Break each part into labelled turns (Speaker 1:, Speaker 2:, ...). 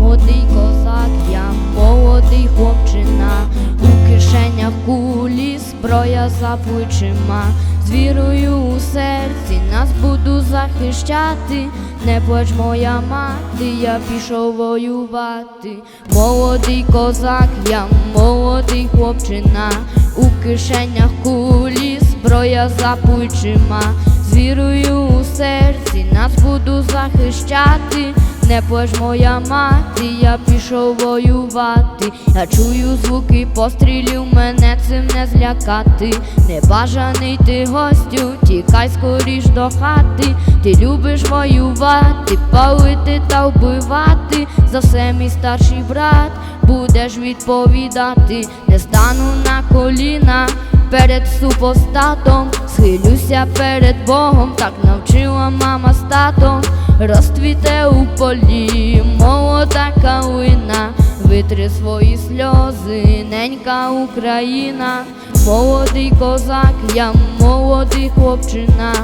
Speaker 1: Молодий козак, я молодий хлопчина, у кишенях кулі, зброя за плечима, з вірою у серці нас буду захищати, не плач моя мати, я пішов воювати. Молодий козак, я молодий хлопчина, у кишенях кулі, зброя за плечима, з вірою у серці нас буду захищати. Не плач моя мати, я пішов воювати. Я чую звуки пострілів, мене цим не злякати. Небажаний ти гостю, тікай скоріш до хати. Ти любиш воювати, палити та вбивати. За все мій старший брат, будеш відповідати. Не стану на коліна перед супостатом, схилюся перед Богом, так навчила мама з татом. Розцвіте у полі молода калина, витри свої сльози, ненька Україна, молодий козак, я молодий хлопчина,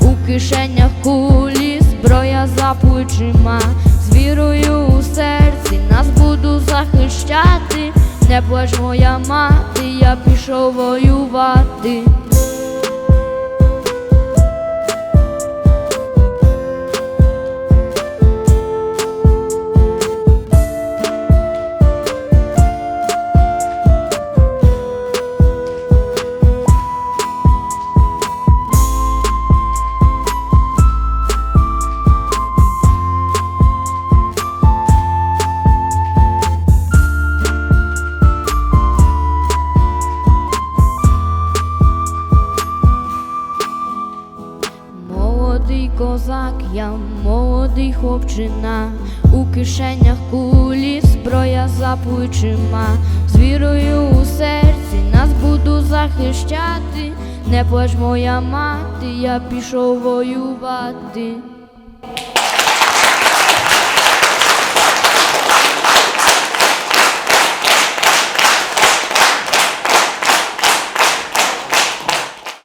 Speaker 1: у кишенях кулі, зброя за плечима, з вірою у серці нас буду захищати, не плач моя мати, я пішов воювати. Козак, я молодий хлопчина, у кишенях кулі, зброя за плечима, з вірою у серці нас буду захищати, не плач моя мати, я пішов воювати.